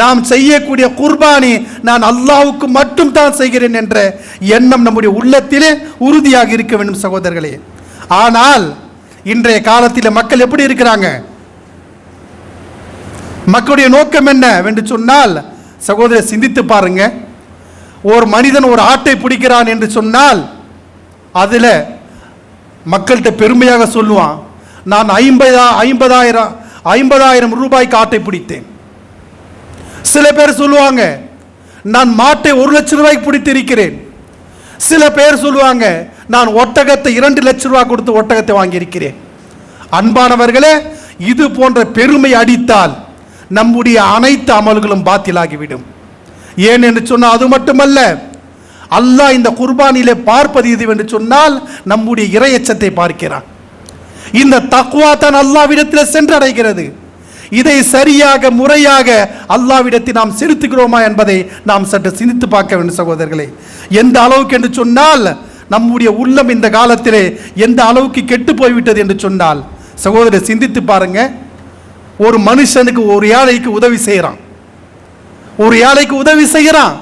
நாம் செய்யக்கூடிய குர்பானி நான் அல்லாவுக்கு மட்டும் தான் செய்கிறேன் என்ற எண்ணம் நம்முடைய உள்ளத்திலே உறுதியாக இருக்க வேண்டும் சகோதரர்களே. ஆனால் இன்றைய காலத்தில் மக்கள் எப்படி இருக்கிறாங்க? மக்களுடைய நோக்கம் என்ன என்று சொன்னால் சகோதரர் சிந்தித்து பாருங்க. ஒரு மனிதன் ஒரு ஆட்டை பிடிக்கிறான் என்று சொன்னால் அதில் மக்கள்கிட்ட பெருமையாக சொல்லுவான் நான் ஐம்பதா ஐம்பதாயிரம் ஐம்பதாயிரம் ரூபாய்க்கு ஆட்டை பிடித்தேன். சில பேர் சொல்லுவாங்க நான் மாட்டை ஒரு லட்சம் ரூபாய்க்கு பிடித்திருக்கிறேன். சில பேர் சொல்லுவாங்க நான் ஒட்டகத்தை இரண்டு லட்சம் ரூபாய் கொடுத்து ஒட்டகத்தை வாங்கியிருக்கிறேன். அன்பானவர்களே இது போன்ற பெருமை அடித்தால் நம்முடைய அனைத்து அமல்களும் பாத்திலாகிவிடும் ஏன் என்று சொன்னால் அது மட்டுமல்ல அல்லாஹ் இந்த குர்பானிலே பார்ப்பது இது என்று சொன்னால் நம்முடைய இரையச்சத்தை பார்க்கிறான். இந்த தக்குவா தான் அல்லாவிடத்தில் சென்றடைகிறது. இதை சரியாக முறையாக அல்லாவிடத்தில் நாம் செலுத்துகிறோமா என்பதை நாம் சற்று சிந்தித்து பார்க்க வேண்டும் சகோதரர்களே. எந்த அளவுக்கு என்று சொன்னால் நம்முடைய உள்ளம் இந்த காலத்திலே எந்த அளவுக்கு கெட்டு போய்விட்டது என்று சொன்னால் சகோதரர் சிந்தித்து பாருங்க. ஒரு மனுஷனுக்கு ஒரு ஏழைக்கு உதவி செய்கிறான் ஒரு ஏழைக்கு உதவி செய்கிறான்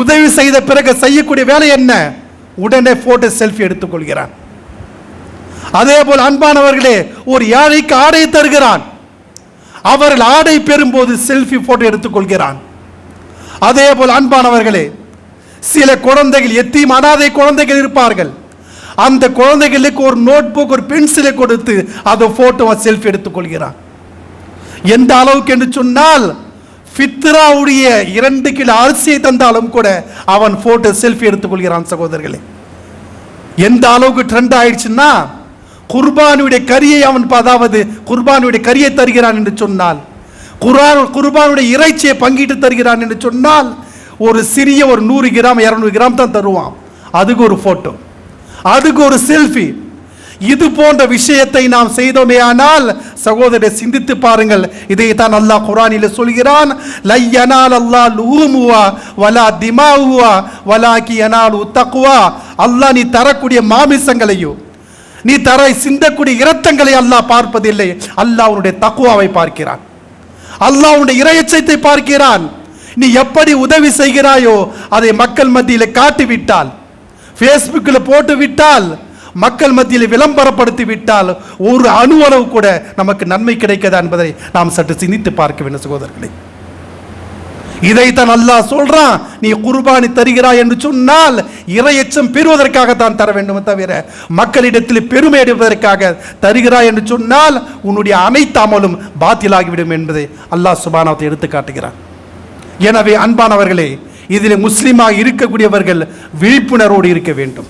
உதவி செய்த பிறகு செய்யக்கூடிய வேலை என்ன? உடனே போட்டோ செல்ஃபி எடுத்துக்கொள்கிறான் அதே போல் அன்பானவர்களே ஒரு ஏழைக்கு ஆடை தருகிறான். அவர்கள் ஆடை பெறும்போது செல்ஃபி போட்டோ எடுத்துக்கொள்கிறான். அதே போல் அன்பானவர்களே சில குழந்தைகள் எத்தியும் அனாதை குழந்தைகள் இருப்பார்கள். அந்த குழந்தைகளுக்கு ஒரு நோட் புக் ஒரு பென்சிலை கொடுத்து அதை போட்டோவை செல்ஃபி எடுத்துக்கொள்கிறான். எந்த அளவுக்கு என்று சொன்னால் ஃபித்ராவுடைய இரண்டு கிலோ அரிசியை தந்தாலும் கூட அவன் போட்டோ செல்ஃபி எடுத்துக்கொள்கிறான் சகோதரர்களே. எந்த அளவுக்கு ட்ரெண்ட் ஆயிடுச்சுன்னா குர்பானுடைய கரியை அவன் அதாவது குர்பானுடைய கரியை தருகிறான் என்று சொன்னால் குரான் குர்பானுடைய இறைச்சியை பங்கிட்டு தருகிறான் என்று சொன்னால் ஒரு சிறிய ஒரு நூறு கிராம் இரநூறு கிராம் தான் தருவான். அதுக்கு ஒரு ஃபோட்டோ அதுக்கு ஒரு செல்ஃபி இது போன்ற விஷயத்தை நாம் செய்தோமே ஆனால் சகோதரரை சிந்தித்து பாருங்கள். இதை தான் அல்லாஹ் குரானில் சொல்கிறான் லையனால் அல்லாஹ் லூமுவா வலா திமாவுவா வலாக்கி அனால் உத்தக்குவா அல்லாஹ் நீ தரக்கூடிய மாமிசங்களையோ நீ தர சிந்தக்கூடிய இரத்தங்களை அல்லாஹ் பார்ப்பதில்லை. அல்லாஹ் உன்னுடைய தக்குவாவை பார்க்கிறான். அல்லாஹ் உன்னுடைய இரையச்சத்தை பார்க்கிறான். நீ எப்படி உதவி செய்கிறாயோ அதை மக்கள் மத்தியில் காட்டிவிட்டால் ஃபேஸ்புக்கில் போட்டு விட்டால் மக்கள் மத்தியில் விளம்பரப்படுத்தி விட்டால் ஒரு அணுவளவு கூட நமக்கு நன்மை கிடைக்காதா என்பதை நாம் சற்று சிந்தித்து பார்க்க வேண்டும் சகோதரர்களே. இதைத்தான் அல்லாஹ் சொல்றான். நீ குர்பானி தருகிறாய் என்று சொன்னால் இரையச்சம் பெறுவதற்காகத்தான் தர வேண்டுமே தவிர மக்களிடத்தில் பெருமை அடைவதற்காக தருகிறாய் என்று சொன்னால் உன்னுடைய அனைத்து அமலும் பாத்திலாகிவிடும் என்பதை அல்லாஹ் சுபானத்தை எடுத்து காட்டுகிறான். எனவே அன்பானவர்களே இதில் முஸ்லீமாக இருக்கக்கூடியவர்கள் விழிப்புணர்வோடு இருக்க வேண்டும்.